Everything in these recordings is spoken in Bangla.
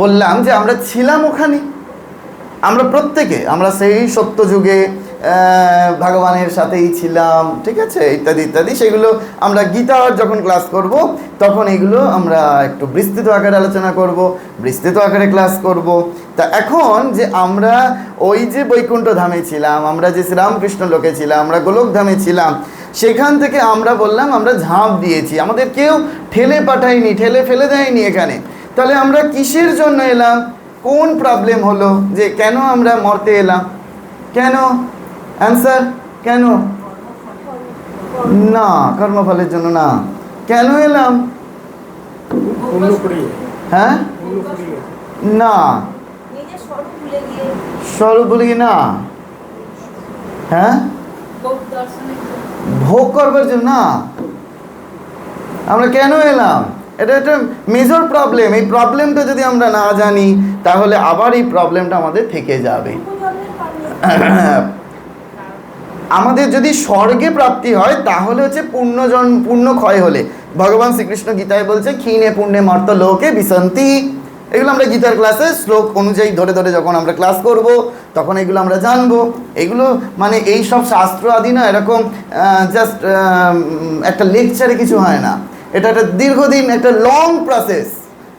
বললাম যে আমরা ছিলাম ওখানে। আমরা প্রত্যেকে, আমরা সেই সত্য যুগে ভগবানের সাথেই ছিলাম, ঠিক আছে? ইত্যাদি ইত্যাদি। সেগুলো আমরা গীতার যখন ক্লাস করব, তখন এগুলো আমরা একটু বিস্তৃত আকারে আলোচনা করব, বিস্তৃত আকারে ক্লাস করব। তা এখন যে আমরা ওই যে বৈকুণ্ঠ ধামে ছিলাম, আমরা যে শ্রীরামকৃষ্ণ লোকে ছিলাম, আমরা গোলক ধামে ছিলাম, সেখান থেকে আমরা বললাম, আমরা ঝাঁপ দিয়েছি। আমাদের কেউ ঠেলে পাঠায়নি, ঠেলে ফেলে দেয়নি এখানে। তাহলে আমরা কিসের জন্য এলাম? কোন প্রবলেম হলো যে কেন আমরা মরতে এলাম? কেন? অ্যান্সার কেন? না কর্মফলের জন্য না। কেন এলাম? হ্যাঁ? না। স্বরূপ ভুলে গিয়ে। বলি না। হ্যাঁ। ভোগ করবার জন্য না। আমরা কেন এলাম? এটা একটা মেজর প্রবলেম এই প্রবলেমটা যদি আমরা না জানি, তাহলে আবার এই প্রবলেমটা আমাদের থেকে যাবে। আমাদের যদি স্বর্গে প্রাপ্তি হয়, তাহলে হচ্ছে পুণ্যজন পূর্ণ ক্ষয় হলে। ভগবান শ্রীকৃষ্ণ গীতায় বলছে, ক্ষীণে পুণ্যে মর্ত লোকে বিসন্তি এগুলো আমরা গীতার ক্লাসে শ্লোক অনুযায়ী ধরে ধরে যখন আমরা ক্লাস করব, তখন এগুলো আমরা জানব। এগুলো মানে এই সব শাস্ত্র আদি না এরকম জাস্ট একটা লেকচারে কিছু হয় না। এটা একটা দীর্ঘদিন, একটা লং প্রসেস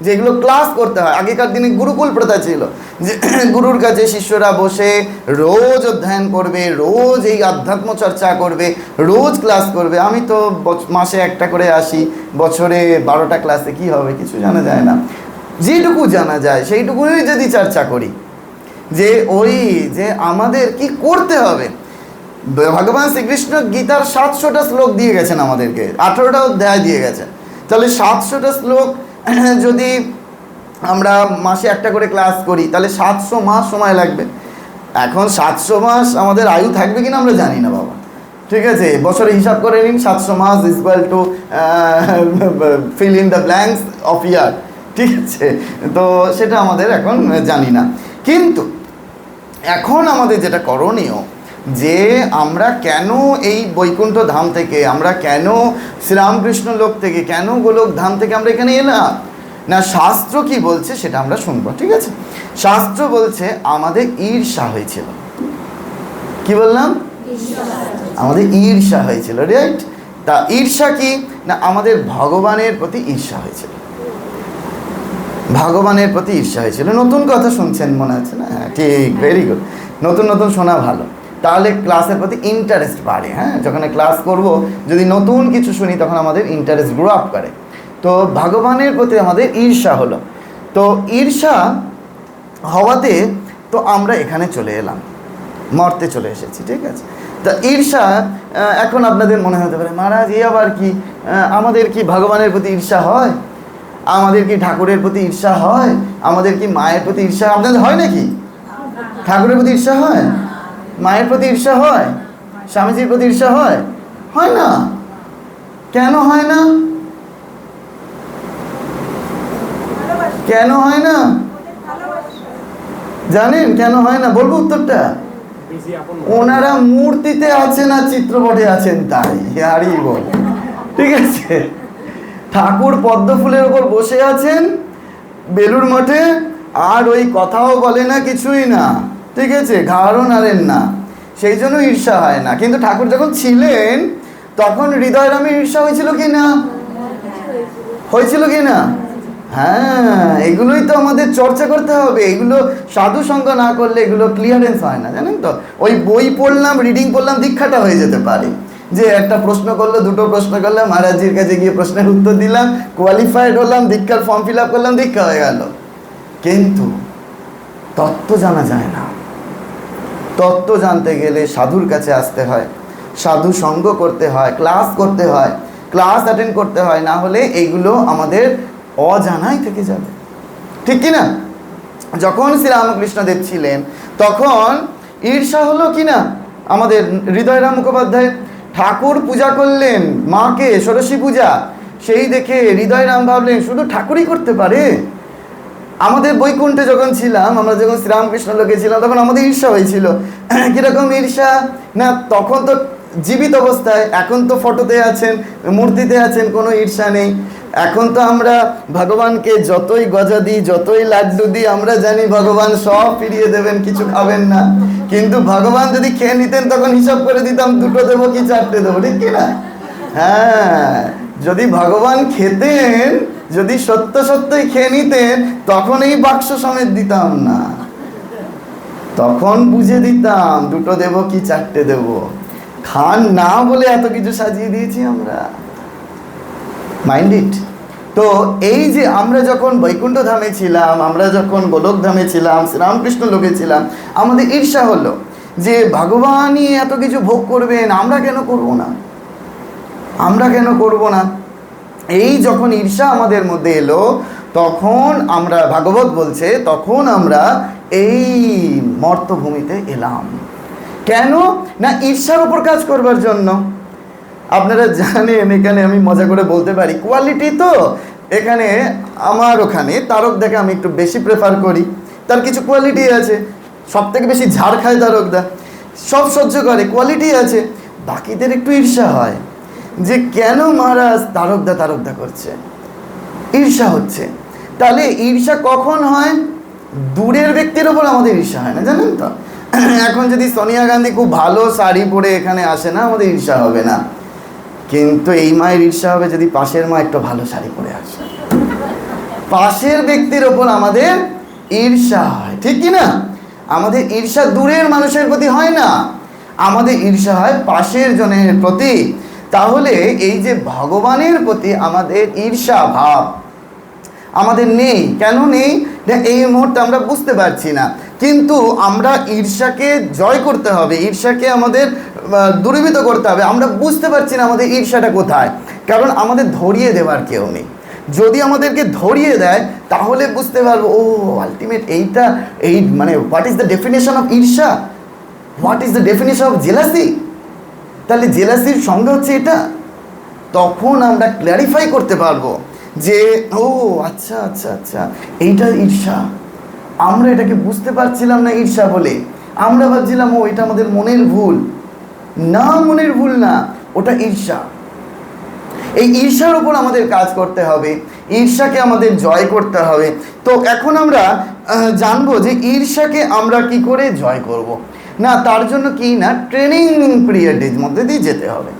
যেগুলো ক্লাস করতে হয়। আগেকার দিনে গুরুকুল প্রথা ছিল যে গুরুর কাছে শিষ্যরা বসে রোজ অধ্যয়ন করবে, রোজ এই আধ্যাত্ম চর্চা করবে, রোজ ক্লাস করবে। আমি তো মাসে একটা করে আসি, বছরে বারোটা ক্লাসে কি হবে কিছু জানা যায় না। যেটুকু জানা যায়, সেইটুকুই যদি চর্চা করি যে, ওই যে আমাদের কি করতে হবে? ভগবান শ্রীকৃষ্ণ গীতার সাতশোটা শ্লোক দিয়ে গেছেন আমাদেরকে, আঠেরোটা অধ্যায় দিয়ে গেছেন। তাহলে সাতশোটা শ্লোক যদি আমরা মাসে একটা করে ক্লাস করি, তাহলে সাতশো মাস সময় লাগবে। এখন সাতশো মাস আমাদের আয়ু থাকবে কিনা আমরা জানি না বাবা। ঠিক আছে, বছরে হিসাব করে নিন, সাতশো মাস is equal to fill in the blanks of year ঠিক আছে, তো সেটা আমাদের এখন জানি না। কিন্তু এখন আমাদের যেটা করণীয় যে আমরা কেন এই বৈকুণ্ঠ ধাম থেকে, আমরা কেন শ্রীরামকৃষ্ণ লোক থেকে, কেন গোলক ধাম থেকে আমরা এখানে এলাম? না, শাস্ত্র কি বলছে সেটা আমরা শুনব, ঠিক আছে? শাস্ত্র বলছে আমাদের ঈর্ষা হয়েছিল। কি বললাম? আমাদের ঈর্ষা হয়েছিল রাইট তা ঈর্ষা কি? না, আমাদের ভগবানের প্রতি ঈর্ষা হয়েছিল। ভগবানের প্রতি ঈর্ষা হয়েছিল। নতুন কথা শুনছেন মনে হচ্ছে না? হ্যাঁ ঠিক ভেরি গুড নতুন নতুন শোনা ভালো। তাহলে ক্লাসের প্রতি ইন্টারেস্ট বাড়ে হ্যাঁ? যখন ক্লাস করব, যদি নতুন কিছু শুনি, তখন আমাদের ইন্টারেস্ট গ্রো আপ করে। তো ভগবানের প্রতি আমাদের ঈর্ষা হলো। তো ঈর্ষা হওয়াতে তো আমরা এখানে চলে এলাম। মর্তে চলে এসেছি, ঠিক আছে? তা ঈর্ষা এখন আপনাদের মনে হতে পারে, মহারাজ এই আবার কি? আমাদের কি ভগবানের প্রতি ঈর্ষা হয়? আমাদের কি ঠাকুরের প্রতি ঈর্ষা হয়? আমাদের কি মায়ের প্রতি ঈর্ষা আপনাদের হয় নাকি? ঠাকুরের প্রতি ঈর্ষা হয়? মায়ের প্রতি ঈর্ষা হয়? স্বামীজির প্রতি ঈর্ষা হয়? হয় না। কেন হয় না? কেন হয় না? জানেন কেন হয় না? বলব উত্তরটা। ওনারা মূর্তিতে আছেন আর চিত্রপটে আছেন তাই। আরই বল। ঠিক আছে। ঠাকুর পদ্ম ফুলের ওপর বসে আছেন বেলুর মঠে, আর ওই কথাও বলে না কিছুই না। ঠিক আছে, ঘাড়ও নাড়েন না। সেই জন্য ঈর্ষা হয় না। কিন্তু ঠাকুর যখন ছিলেন, তখন হৃদয়রামে ঈর্ষা হয়েছিল কি না? হয়েছিল কি না? হ্যাঁ এগুলোই তো আমাদের চর্চা করতে হবে। এগুলো সাধু সঙ্গ না করলে এগুলো ক্লিয়ারেন্স হয় না, জানেন তো? ওই বই পড়লাম রিডিং করলাম দীক্ষাটা হয়ে যেতে পারে। যে একটা প্রশ্ন করল, দুটো প্রশ্ন করলাম, মহারাজজির কাছে গিয়ে প্রশ্নের উত্তর দিলাম কোয়ালিফাইড হলাম, দীক্ষার ফর্ম ফিল আপ করলাম, দীক্ষা হয়ে গেল। কিন্তু তত্ত্ব জানা যায় না। তত্ত্ব জানতে গেলে সাধুর কাছে আসতে হয়। সাধু সঙ্গ করতে হয়, ক্লাস করতে হয়, ক্লাস অ্যাটেন্ড করতে হয়, না হলে এইগুলো আমাদের অজানাই থেকে যাবে। ঠিক কি না যখন শ্রীরামকৃষ্ণদেব ছিলেন, তখন ঈর্ষা হলো কি না আমাদের হৃদয়রাম মুখোপাধ্যায় ঠাকুর পূজা করলেন, মাকে ষোড়শী পূজা। সেই দেখে হৃদয়রাম ভাবলেন, শুধু ঠাকুরই করতে পারে? আমাদের বৈকুণ্ঠে যখন ছিলাম, আমরা যখন শ্রীরামকৃষ্ণ লোকে ছিলাম, তখন আমাদের ঈর্ষা হয়েছিল। কীরকম ঈর্ষা? না, তখন তো জীবিত অবস্থায়, এখন তো ফটোতে আছেন, মূর্তিতে আছেন, কোনো ঈর্ষা নেই। এখন তো আমরা ভগবানকে যতই গজা দিই, যতই লাড্ডু দিই, আমরা জানি ভগবান সব ফিরিয়ে দেবেন, কিছু খাবেন না। কিন্তু ভগবান যদি খেয়ে নিতেন, তখন হিসাব করে দিতাম, দুটো দেবো কি, চারটে দেবো, ঠিক কি না হ্যাঁ যদি ভগবান খেতেন যদি সত্য সত্যই খেয়ে নিতেন, তখন এই বাক্স সমেত দিতাম না। তখন বুঝে দিতাম, দুটো দেব কি চারটে দেব? খান না বলে এত কিছু সাজিয়ে দিয়েছি আমরা। মাইন্ড ইট তো এই যে আমরা যখন বৈকুণ্ঠ ধামে ছিলাম, আমরা যখন গোলক ধামে ছিলাম, শ্রীরামকৃষ্ণ লোকে ছিলাম, আমাদের ঈর্ষা হলো যে, ভগবানই এত কিছু ভোগ করবেন, আমরা কেন করব না? আমরা কেন করব না? এই যখন ঈর্ষা আমাদের মধ্যে এলো, তখন আমরা, ভাগবত বলছে, তখন আমরা এই মর্তভূমিতে এলাম। কেন? না, ঈর্ষার উপর কাজ করবার জন্য। আপনারা জানেন, এখানে আমি মজা করে বলতে পারি কোয়ালিটি তো এখানে আমার ওখানে, তারক দেখে আমি একটু বেশি প্রেফার করি। তার কিছু কোয়ালিটি আছে সব থেকে বেশি ঝাড় খায় তারকদা। সব সহ্য করে কোয়ালিটি আছে, বাকিদের একটু ঈর্ষা হয়। যে কেন মহারাজ তারকদা তারকদা করছে? ঈর্ষা হচ্ছে। তাহলে ঈর্ষা কখন হয়? দূরের ব্যক্তির ওপর আমাদের ঈর্ষা হয় না, জানেন তো? এখন যদি সোনিয়া গান্ধী খুব ভালো শাড়ি পরে এখানে আসে না, আমাদের ঈর্ষা হবে না। কিন্তু এই মায়ের ঈর্ষা হবে যদি পাশের মা একটু ভালো শাড়ি পরে আসে। পাশের ব্যক্তির ওপর আমাদের ঈর্ষা হয়, ঠিক কি না? আমাদের ঈর্ষা দূরের মানুষের প্রতি হয় না। আমাদের ঈর্ষা হয় পাশের জনের প্রতি। তাহলে এই যে ভগবানের প্রতি আমাদের ঈর্ষা, ভাব আমাদের নেই। কেন নেই? এই মুহূর্তে আমরা বুঝতে পারছি না। কিন্তু আমরা ঈর্ষাকে জয় করতে হবে, ঈর্ষাকে আমাদের দূরীভূত করতে হবে। আমরা বুঝতে পারছি না আমাদের ঈর্ষাটা কোথায়। কারণ আমাদের ধরিয়ে দেওয়ার কেউ নেই। যদি আমাদেরকে ধরিয়ে দেয়, তাহলে বুঝতে পারব, ও আলটিমেট এইটা, এই মানে what is the definition of ঈর্ষা? What is the definition of jealousy তাহলে জেলাসির সঙ্গে হচ্ছে এটা। তখন আমরা ক্ল্যারিফাই করতে পারব যে, ও আচ্ছা আচ্ছা আচ্ছা এইটা ঈর্ষা। আমরা এটাকে বুঝতে পারছিলাম না ঈর্ষা বলে। আমরা ভাবছিলাম, ও, এটা আমাদের মনের ভুল। না, মনের ভুল না, ওটা ঈর্ষা। এই ঈর্ষার উপর আমাদের কাজ করতে হবে। ঈর্ষাকে আমাদের জয় করতে হবে। তো এখন আমরা জানব যে ঈর্ষাকে আমরা কি করে জয় করব। না, তার জন্য কি না ট্রেনিং পিরিয়ডের মধ্যে দিয়ে যেতে হবে।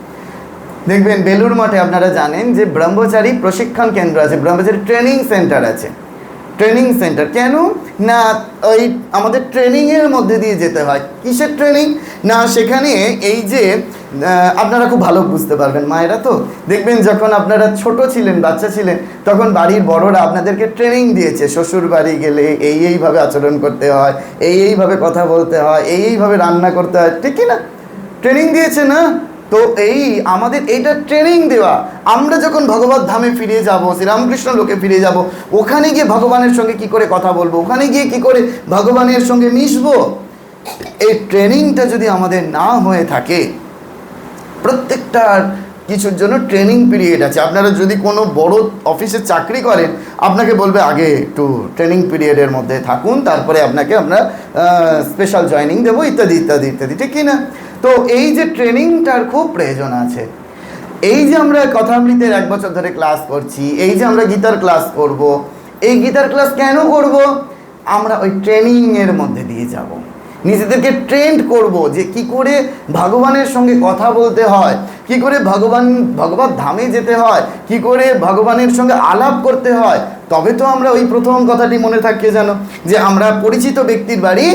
দেখবেন বেলুর মঠে আপনারা জানেন যে ব্রহ্মচারী প্রশিক্ষণ কেন্দ্র আছে, ব্রহ্মচারী ট্রেনিং সেন্টার আছে। ট্রেনিং সেন্টার কেন? না, ওই আমাদের ট্রেনিংয়ের মধ্যে দিয়ে যেতে হয়। কিসের ট্রেনিং না, সেখানে এই যে আপনারা খুব ভালো বুঝতে পারবেন, মায়েরা তো। দেখবেন যখন আপনারা ছোট ছিলেন, বাচ্চা ছিলেন, তখন বাড়ির বড়রা আপনাদেরকে ট্রেনিং দিয়েছে শ্বশুর বাড়ি গেলে এই এইভাবে আচরণ করতে হয়, এই এইভাবে কথা বলতে হয়, এই এইভাবে রান্না করতে হয়, ঠিক না? ট্রেনিং দিয়েছে না? তো এই আমাদের এইটা ট্রেনিং দেওয়া। আমরা যখন ভগবত ধামে ফিরে যাব, শ্রীরামকৃষ্ণ লোকে ফিরে যাব, ওখানে গিয়ে ভগবানের সঙ্গে কি করে কথা বলব? ওখানে গিয়ে কি করে ভগবানের সঙ্গে মিশবো? এই ট্রেনিংটা যদি আমাদের না হয়ে থাকে প্রত্যেকটার কিছুর জন্য ট্রেনিং পিরিয়ড আছে। আপনারা যদি কোনো বড় অফিসে চাকরি করেন, আপনাকে বলবে, আগে একটু ট্রেনিং পিরিয়ডের মধ্যে থাকুন, তারপরে আপনাকে আমরা স্পেশাল জয়নিং দেবো, ইত্যাদি ইত্যাদি ইত্যাদি, ঠিক কি না তো এই যে ট্রেনিংটার খুব প্রয়োজন আছে। এই যে আমরা কথামৃতের এক বছর ধরে ক্লাস করছি, এই যে আমরা গীতার ক্লাস করব, এই গীতার ক্লাস কেন করব? আমরা ওই ট্রেনিংয়ের মধ্যে দিয়ে যাব। নিজেদেরকে ট্রেন্ড করব যে কি করে ভগবানের সঙ্গে কথা বলতে হয়, কি করে ভগবান, ভগবত ধামে যেতে হয়, কি করে ভগবানের সঙ্গে আলাপ করতে হয়, তবে তো আমরা ওই প্রথম কথাটি মনে থাকবে যেন, যে আমরা পরিচিত ব্যক্তির বাড়ি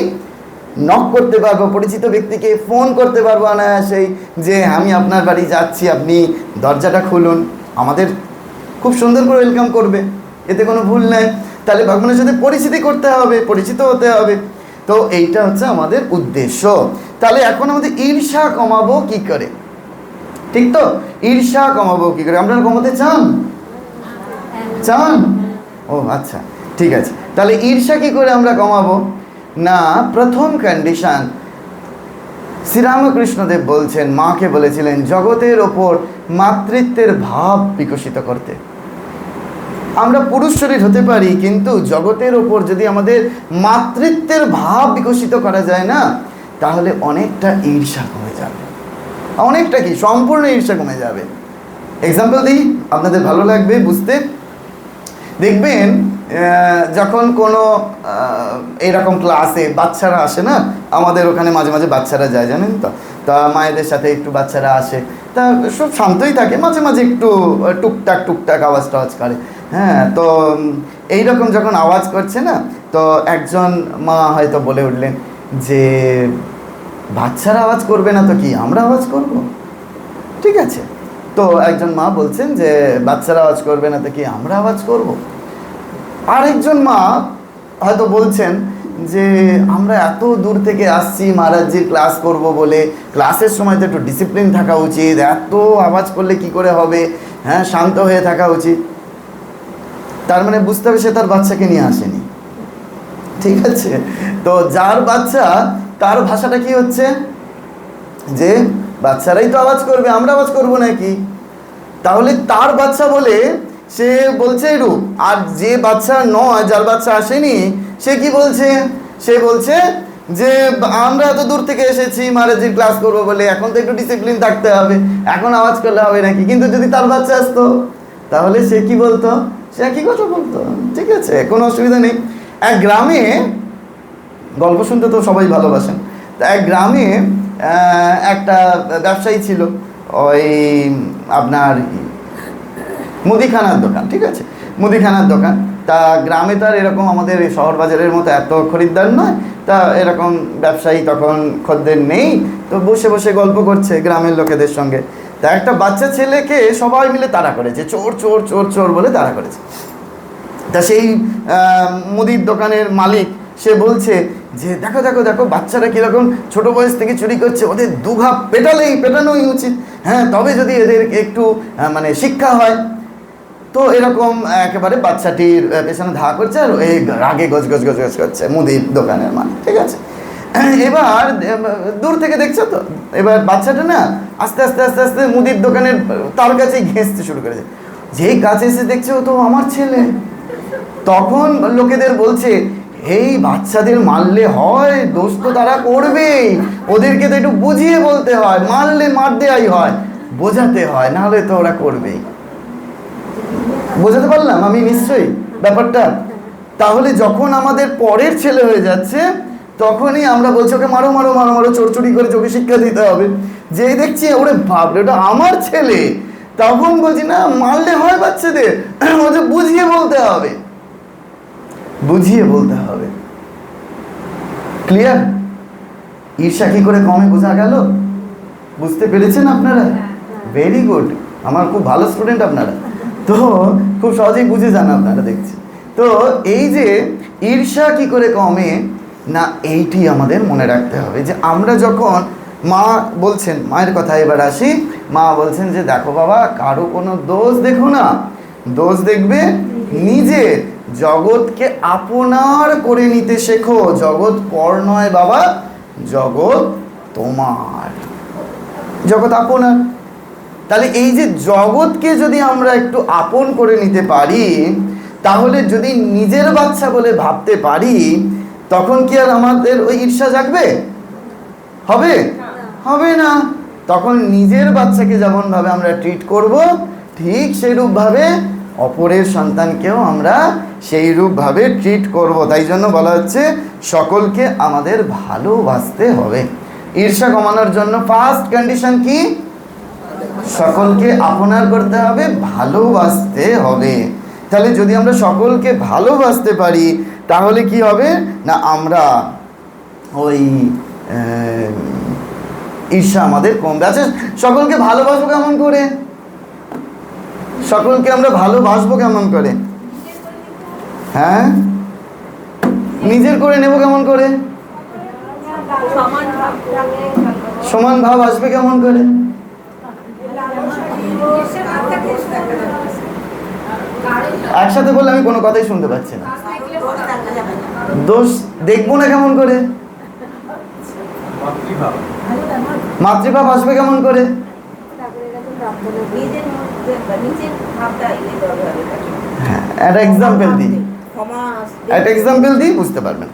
নক করতে পারব, পরিচিত ব্যক্তিকে ফোন করতে পারব অনায়াসেই, যে আমি আপনার বাড়ি যাচ্ছি, আপনি দরজাটা খুলুন, আমাদের খুব সুন্দর করে ওয়েলকাম করবে, এতে কোনো ভুল নেই, তাহলে ভগবানের সাথে পরিচিতি করতে হবে, পরিচিত হতে হবে। তো এইটা হচ্ছে আমাদের উদ্দেশ্য। তাহলে এখন আমাদের ঈর্ষা কমাবো কি করে? ঠিক তো? ঈর্ষা কমাবো কি করে? আপনারা কমাতে চান? চান? ও আচ্ছা ঠিক আছে। তাহলে ঈর্ষা কি করে আমরা কমাবো? না, প্রথম কন্ডিশন শ্রীরামকৃষ্ণদেব বলছেন, মাকে বলেছিলেন, জগতের ওপর মাতৃত্বের ভাব বিকশিত করতে। আমরা পুরুষ শরীর হতে পারি কিন্তু জগতের ওপর যদি আমাদের মাতৃত্বের ভাব বিকশিত করা যায় না তাহলে অনেকটা ঈর্ষা কমে যাবে। অনেকটা কি? সম্পূর্ণ ঈর্ষা কমে যাবে। এক্সাম্পল দিই আপনাদের ভালো লাগবে বুঝতে। দেখবেন যখন কোনো আহ, এইরকম ক্লাসে বাচ্চারা আসে না আমাদের ওখানে মাঝে মাঝে বাচ্চারা যায় জানেন তো? তা মায়েদের সাথে একটু বাচ্চারা আসে। তা সব শান্তই থাকে মাঝে মাঝে একটু টুকটাক টুকটাক আওয়াজ টাওয়াজ করে। হ্যাঁ তো উম, এইরকম যখন আওয়াজ করছে না তো একজন মা হয়তো বলে উঠলেন যে বাচ্চারা আওয়াজ করবে না তো কি আমরা আওয়াজ করব? ঠিক আছে। তো একজন মা বলছেন যে বাচ্চারা আওয়াজ করবে না তো কি আমরা আওয়াজ করব? আরেকজন মা হয়তো বলছেন যে আমরা এত দূর থেকে আসছি মহারাজজির ক্লাস করব বলে ক্লাসের সময় তো একটু ডিসিপ্লিন থাকা উচিত এত আওয়াজ করলে কি করে হবে? হ্যাঁ শান্ত হয়ে থাকা উচিত। তার মানে বুঝতে হবে সে তার বাচ্চাকে নিয়ে আসেনি। ঠিক আছে? তো যার বাচ্চা, তার ভাষাটা কি হচ্ছে? যে বাচ্চারাই তো আওয়াজ করবে, আমরা আওয়াজ করব নাকি? তাহলে তার বাচ্চা বলে সে বলছে এরূপ আর যে বাচ্চা নয়, যার বাচ্চা আসেনি, সে কি বলছে? সে বলছে যে, আমরা এত দূর থেকে এসেছি, মারাজির ক্লাস করব বলে, এখন তো একটু ডিসিপ্লিন থাকতে হবে, এখন আওয়াজ করলে হবে নাকি? কিন্তু যদি তার বাচ্চা আসতো, তাহলে সে কি বলতো? সে একই কথা বলতো। ঠিক আছে, কোনো অসুবিধা নেই। এক গ্রামে, গল্প শুনতে তো সবাই ভালোবাসেন। তা এক গ্রামে একটা ব্যবসায়ী ছিল, ওই আপনার মুদিখানার দোকান, ঠিক আছে? মুদিখানার দোকান। তা গ্রামে তো আর এরকম আমাদের এই শহর বাজারের মতো এত খরিদ্দার নয়। তা এরকম ব্যবসায়ী তখন খদ্দের নেই। তো বসে বসে গল্প করছে গ্রামের লোকেদের সঙ্গে। তা একটা বাচ্চা ছেলেকে সবাই মিলে তাড়া করেছে চোর চোর চোর চোর বলে তাড়া করেছে। তা সেই মুদির দোকানের মালিক সে বলছে যে, দেখো দেখো দেখো, বাচ্চারা কীরকম ছোট বয়স থেকে চুরি করছে, ওদের দুঘা পেটালেই পেটানোই উচিত। হ্যাঁ তবে যদি এদের একটু মানে শিক্ষা হয়। তো এরকম একেবারে বাচ্চাটির পেছনে ধা করছে আর এই রাগে গজ গজ গজ গজ করছে মুদির দোকানের মালিক, ঠিক আছে? এবার দূর থেকে দেখছ তো? এবার বাচ্চাটা না আস্তে আস্তে আস্তে আস্তে মুদির দোকানের, তার কাছেই ঘেঁচতে শুরু করেছে। যেই কাছে এসে দেখছে ও তো আমার ছেলে। তখন লোকেদের বলছে, এই বাচ্চাদের মারলে হয়, দোষ তো তারা করবেই। ওদেরকে তো একটু বুঝিয়ে বলতে হয়, মারলে মার দেওয়াই হয়। বোঝাতে হয় নাহলে তো ওরা করবেই। বোঝাতে পারলাম আমি নিশ্চয়ই ব্যাপারটা? তাহলে যখন আমাদের পরের ছেলে হয়ে যাচ্ছে তখনই আমরা বলছি ওকে মারো মারো মারো মারো চোর চুরি করে চোখে শিক্ষা দিতে হবে। যেই দেখছি ওরে বাপরে ওটা আমার ছেলে। তখন বলছি না মারলে হয় বাচ্চাদের। ওদের বুঝিয়ে বলতে হবে। বুঝিয়ে বলতে হবে। ক্লিয়ার ঈর্ষা কি করে কমে বোঝা গেল? বুঝতে পেরেছেন আপনারা? ভেরি গুড আমার খুব ভালো স্টুডেন্ট আপনারা। তো খুব সহজেই বুঝে যান আপনারা দেখছি। তো এই যে ঈর্ষা কি করে কমে না, এইটি আমাদের মনে রাখতে হবে যে আমরা যখন মা বলছেন, মায়ের কথা এবার আসি, মা বলছেন যে, দেখো বাবা, কারও কোনো দোষ দেখো না। দোষ দেখবে নিজে। জগৎকে আপনার করে নিতে শেখো। জগৎ পর নয় বাবা, জগৎ তোমার। জগৎ আপনার। তাহলে এই যে জগৎকে যদি আমরা একটু আপন করে নিতে পারি, তাহলে যদি নিজের বাচ্চা বলে ভাবতে পারি তখন কি আর আমাদের ওই ঈর্ষা জাগবে? হবে? হবে না। তখন নিজের বাচ্চাকে যেমনভাবে আমরা ট্রিট করব, ঠিক সেইরূপভাবে অপরের সন্তানকেও আমরা সেই রূপভাবে ট্রিট করব। তাই জন্য বলা হচ্ছে, সকলকে আমাদের ভালোবাসতে হবে। ঈর্ষা কমানোর জন্য ফার্স্ট কন্ডিশন কি? সকলকে আপনার করতে হবে, ভালোবাসতে হবে। তাহলে যদি আমরা সকলকে ভালোবাসতে পারি, তাহলে কি হবে? না, আমরা ওই ঈর্ষা আমাদের কমবে। আচ্ছা সকলকে ভালোবাসবো কেমন করে? সকলকে আমরা ভালোবাসবো কেমন করে? হ্যাঁ? নিজের করে নেব কেমন করে? সমান ভাব আসবে কেমন করে? একসাথে বললে আমি কোনো কথাই শুনতে পাচ্ছি না। দোষ দেখব না কেমন করে? মাতৃভাব আসবে কেমন করে। হ্যাঁ একটা এক্সাম্পল দিই। একটা এক্সাম্পল দিই, বুঝতে পারবেন।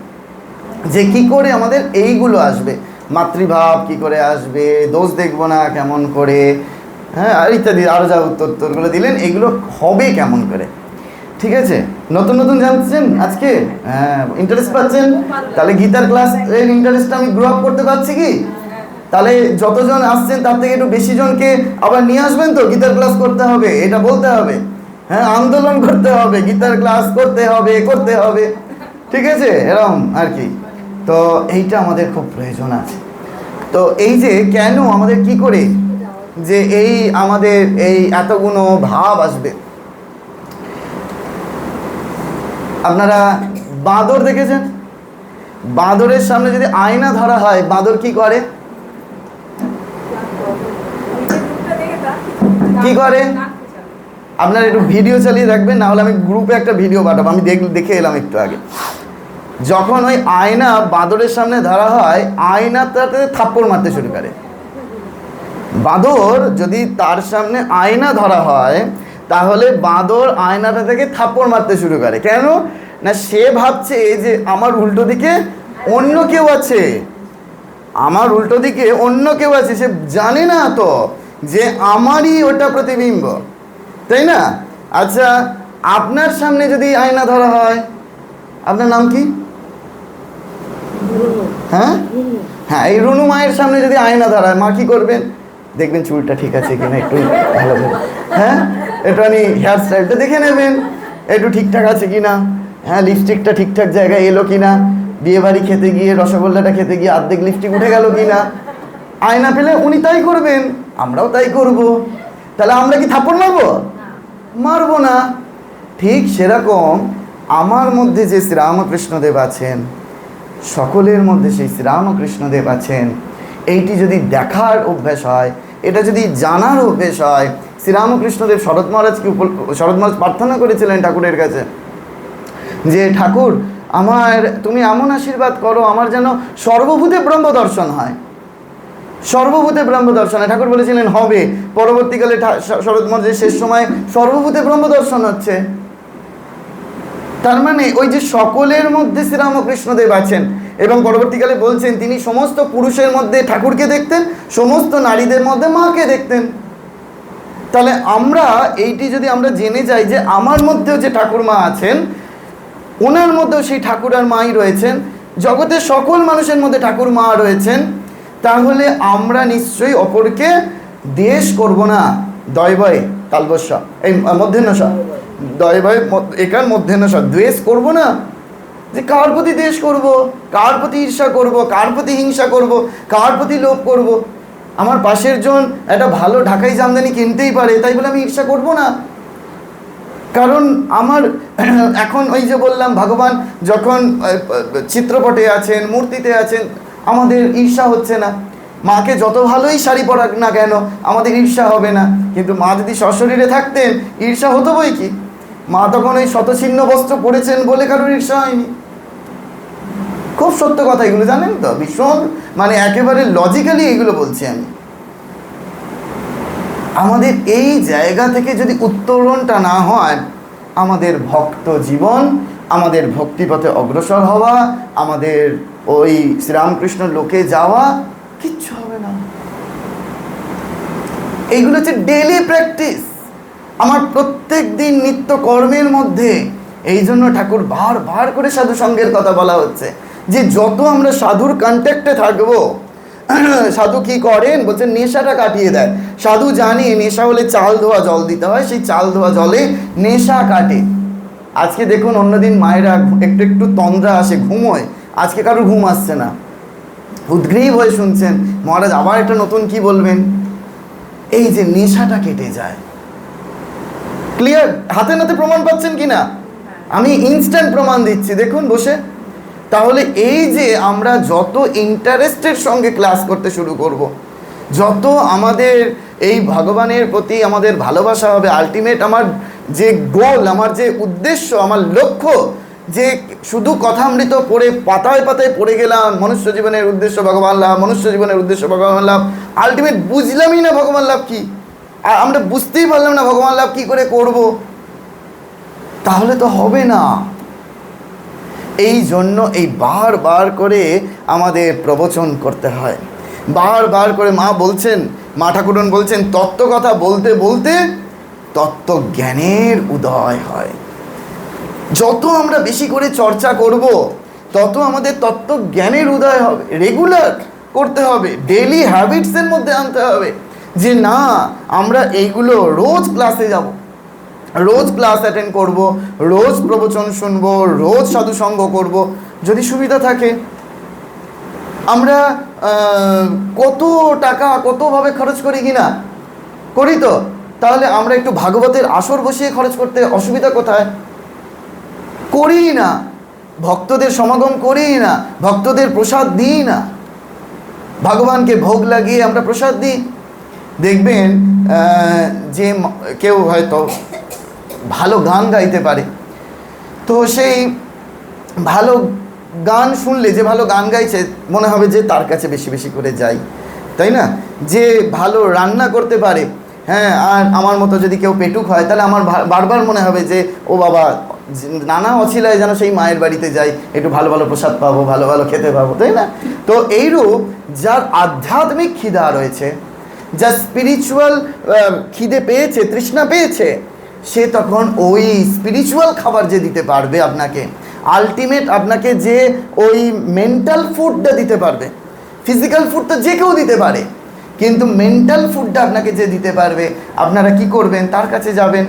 যে কি করে আমাদের এইগুলো আসবে? মাতৃভাব কি করে আসবে? দোষ দেখব না কেমন করে? হ্যাঁ আর ইত্যাদি আরও যা উত্তর উত্তরগুলো দিলেন, এগুলো হবে কেমন করে? ঠিক আছে? নতুন নতুন জানছেন আজকে? হ্যাঁ ইন্টারেস্ট পাচ্ছেন? তাহলে গীতার ক্লাস এর ইন্টারেস্টটা আমি গ্রো আপ করতে পারছি কি? তাহলে যতজন আসছেন, তার থেকে একটু বেশি জনকে আবার নিয়ে আসবেন তো? গীতার ক্লাস করতে হবে, এটা বলতে হবে। হ্যাঁ আন্দোলন করতে হবে, গীতার ক্লাস করতে হবে করতে হবে। ঠিক আছে? এরকম আর কি। তো এইটা আমাদের খুব প্রয়োজন আছে। তো এই যে কেন আমাদের কি করে যে এই আমাদের এই এতগুলো ভাব আসবে। আপনারা বাঁদর দেখেছেন? বাঁদরের সামনে যদি আয়না ধরা হয়, বাঁদর কি করে? কি করে? আপনারা একটু ভিডিও চালিয়ে রাখবেন না হলে আমি গ্রুপে একটা ভিডিও পাঠাবো। আমি দেখ দেখে এলাম একটু আগে। যখন ওই আয়না বাঁদরের সামনে ধরা হয়, আয়নাটাতে থাপ্পড় মারতে শুরু করে। বাঁদর যদি তার সামনে আয়না ধরা হয় তাহলে বাঁদর আয়নাটা থেকে থাপ্পড় মারতে শুরু করে। কেন? না সে ভাবছে যে আমার উল্টো দিকে অন্য কেউ আছে। আমার উল্টো দিকে অন্য কেউ আছে সে জানে না তো যে আমারই ওটা প্রতিবিম্ব। তাই না? আচ্ছা আপনার সামনে যদি আয়না ধরা হয় আপনার নাম কি? হ্যাঁ? হ্যাঁ এই রুনু মায়ের সামনে যদি আয়না ধরা হয় মা কি করবেন? দেখবেন চুলটা ঠিক আছে কিনা একটু ভালো করে। হ্যাঁ? একটুখানি হেয়ার স্টাইলটা দেখে নেবেন। একটু ঠিকঠাক আছে কিনা? হ্যাঁ লিপস্টিকটা ঠিকঠাক জায়গায় এলো কিনা? বিয়ে বাড়ি খেতে গিয়ে, রসগোল্লাটা খেতে গিয়ে আর্ধেক লিপস্টিক উঠে গেল কিনা? আয়না পেলে উনি তাই করবেন। আমরাও তাই করব। তাহলে আমরা কি থাপড় মারবো? মারবো না। ঠিক সেরকম আমার মধ্যে যে শ্রীরামকৃষ্ণদেব আছেন, সকলের মধ্যে সেই শ্রীরামকৃষ্ণদেব আছেন, এইটি যদি দেখার অভ্যাস হয় এটা যদি জানার অভ্যেস হয়, শ্রীরামকৃষ্ণদেব শরৎ মহারাজকে শরৎ মহারাজ প্রার্থনা করেছিলেন ঠাকুরের কাছে, যে ঠাকুর, আমার, তুমি এমন আশীর্বাদ করো, আমার যেন সর্বভূতে ব্রহ্ম দর্শন হয়। সর্বভূতে ব্রহ্ম দর্শন হয়। ঠাকুর বলেছিলেন, হবে। পরবর্তীকালে শরৎ মহারাজের শেষ সময় সর্বভূতে ব্রহ্ম দর্শন হচ্ছে। তার মানে ওই যে সকলের মধ্যে শ্রীরামকৃষ্ণদেব আছেন এবং পরবর্তীকালে বলছেন, তিনি সমস্ত পুরুষের মধ্যে ঠাকুরকে দেখতেন, সমস্ত নারীদের মধ্যে মাকে দেখতেন। তাহলে আমরা এইটি যদি আমরা জেনে যাই যে আমার মধ্যেও যে ঠাকুর মা আছেন, ওনার মধ্যেও সেই ঠাকুর আর মাই রয়েছেন, জগতের সকল মানুষের মধ্যে ঠাকুর মা রয়েছেন, তাহলে আমরা নিশ্চয়ই অপরকে দেশ করব না। দয় দয়বয় তালবস্য, এই মধ্যাহ্নস একার মধ্যে না সব। দ্বেষ করব না? যে কার প্রতি দেশ করব? কার প্রতি ঈর্ষা করব? কার প্রতি হিংসা করব? কার প্রতি লোভ করব? আমার পাশের জন একটা ভালো ঢাকাই জামদানি কিনতেই পারে, তাই বলে আমি ঈর্ষা করব না? কারণ আমার এখন ওই যে বললাম, ভগবান যখন চিত্রপটে আছেন, মূর্তিতে আছেন, আমাদের ঈর্ষা হচ্ছে না। মাকে যত ভালোই শাড়ি পরাক না কেন, আমাদের ঈর্ষা হবে না। কিন্তু মা যদি সশরীরে থাকতেন, ঈর্ষা হতো বই কি? মা তখন ওই শতছিন্ন বস্ত্র পরেছেন বলে কারোর ঈর্ষা হয়নি। খুব সত্য কথা এগুলো, জানেন তো? ভীষণ মানে একেবারে লজিক্যালি এগুলো বলছি আমি। আমাদের এই জায়গা থেকে যদি উত্তরণটা না হয়, আমাদের ভক্ত জীবন, আমাদের ভক্তিপথে অগ্রসর হওয়া, আমাদের ওই শ্রীরামকৃষ্ণ লোকে যাওয়া, কিচ্ছু হবে না। এইগুলো হচ্ছে ডেলি প্র্যাকটিস আমার প্রত্যেক দিন নিত্য কর্মের মধ্যে এই জন্য ঠাকুর বার বার করে সাধু সঙ্গের কথা বলা হচ্ছে যে যত আমরা সাধুর কন্ট্যাক্টে থাকব, সাধু কি করেন? বলছেন, নেশাটা কাটিয়ে দেয় সাধু জানে নেশা হলে চাল ধোয়া জল দিতে হয়, সেই চাল ধোয়া জলে নেশা কাটে। আজকে দেখুন, অন্যদিন মায়েরা একটু একটু তন্দ্রা আসে ঘুমোয় আজকে কারোর ঘুম আসছে না। উদ্গ্রীব হয়ে শুনছেন, মহারাজ আবার একটা নতুন কি বলবেন? এই যে নেশাটা কেটে যায় ক্লিয়ার হাতে নাতে প্রমাণ পাচ্ছেন কি না আমি ইনস্ট্যান্ট প্রমাণ দিচ্ছি। দেখুন বসে। তাহলে এই যে আমরা যত ইন্টারেস্টের সঙ্গে ক্লাস করতে শুরু করব। যত আমাদের এই ভগবানের প্রতি আমাদের ভালোবাসা হবে আলটিমেট আমার যে গোল আমার যে উদ্দেশ্য আমার লক্ষ্য যে শুধু কথামৃত পড়ে পাতায় পাতায় পড়ে গেলাম মনুষ্য জীবনের উদ্দেশ্য ভগবান লাভ মনুষ্য জীবনের উদ্দেশ্য ভগবান লাভ আলটিমেট বুঝলামই না ভগবান লাভ কি? আর আমরা বুঝতেই পারলাম না ভগবান লাভ কি করে করব। তাহলে তো হবে না। এই জন্য এই বার বার করে আমাদের প্রবচন করতে হয়। বার বার করে মা বলছেন, মা ঠাকুরন বলছেন, তত্ত্ব কথা বলতে বলতে তত্ত্ব জ্ঞানের উদয় হয়। যত আমরা বেশি করে চর্চা করব, তত আমাদের তত্ত্ব জ্ঞানের উদয় হবে। রেগুলার করতে হবে। ডেলি হ্যাবিটসের মধ্যে আনতে হবে। যে না, আমরা এইগুলো রোজ ক্লাসে যাব। রোজ ক্লাস অ্যাটেন্ড করব, রোজ প্রবচন শুনব, রোজ সাধুসঙ্গ করব। যদি সুবিধা থাকে, আমরা কত টাকা কতভাবে খরচ করি কি না করি তো। তাহলে আমরা একটু ভাগবতের আসর বসিয়ে খরচ করতে অসুবিধা কোথায়? করি না। ভক্তদের সমাগম করি না। ভক্তদের প্রসাদ দিই না। ভগবানকে ভোগ লাগিয়ে আমরা প্রসাদ দিই। দেখবেন যে কেউ হয়তো ভালো গান গাইতে পারে। তো সেই ভালো গান শুনলে, যে ভালো গান গাইছে, মনে হবে যে তার কাছে বেশি বেশি করে যাই। তাই না? যে ভালো রান্না করতে পারে হ্যাঁ আর আমার মতো যদি কেউ পেটুক হয়, তাহলে আমার বারবার মনে হবে যে, ও বাবা নানা অছিলায় যেন সেই মায়ের বাড়িতে যাই, একটু ভালো ভালো প্রসাদ পাবো, ভালো ভালো খেতে পাবো। তাই না? তো এইরূপ যার আধ্যাত্মিক খিদা রয়েছে যা স্পিরিচুয়াল খিদে পেয়েছে, তৃষ্ণা পেয়েছে, সে তখন ওই স্পিরিচুয়াল খাবার যে দিতে পারবে আপনাকে আলটিমেট আপনাকে যে ওই মেন্টাল ফুডটা দিতে পারবে ফিজিক্যাল ফুড তো যে কেউ দিতে পারে, কিন্তু মেন্টাল ফুডটা আপনাকে যে দিতে পারবে, আপনারা কি করবেন? তার কাছে যাবেন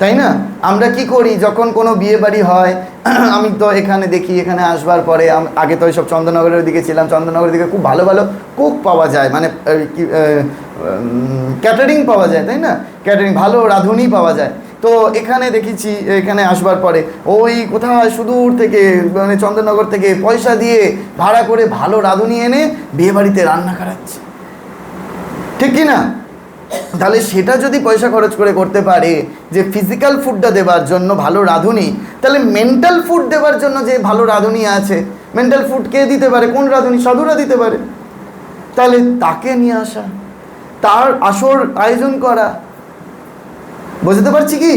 তাই না? আমরা কি করি? যখন কোনো বিয়ে বাড়ি হয়, আমি তো এখানে দেখি, এখানে আসবার পরে আগে তো সব চন্দ্রনগরের দিকে ছিলাম। চন্দননগরের দিকে খুব ভালো ভালো কুক পাওয়া যায়। মানে ক্যাটারিং পাওয়া যায়, তাই না? ক্যাটারিং ভালো রাঁধুনি পাওয়া যায়। তো এখানে দেখেছি, এখানে আসবার পরে, ওই কোথায়? সুদূর থেকে মানে চন্দ্রনগর থেকে পয়সা দিয়ে ভাড়া করে ভালো রাঁধুনি এনে বিয়ে বাড়িতে রান্না করাচ্ছে। ঠিক কি না? তাহলে সেটা যদি পয়সা খরচ করে করতে পারে, যে ফিজিক্যাল ফুডটা দেবার জন্য ভালো রাঁধুনি, তাহলে মেন্টাল ফুড দেবার জন্য যে ভালো রাঁধুনি আছে মেন্টাল ফুড কে দিতে পারে, কোন রাঁধুনি, সাধুরা দিতে পারে? তাহলে তাকে নিয়ে আসা, তার আসর আয়োজন করা। বুঝতে পারছি কি?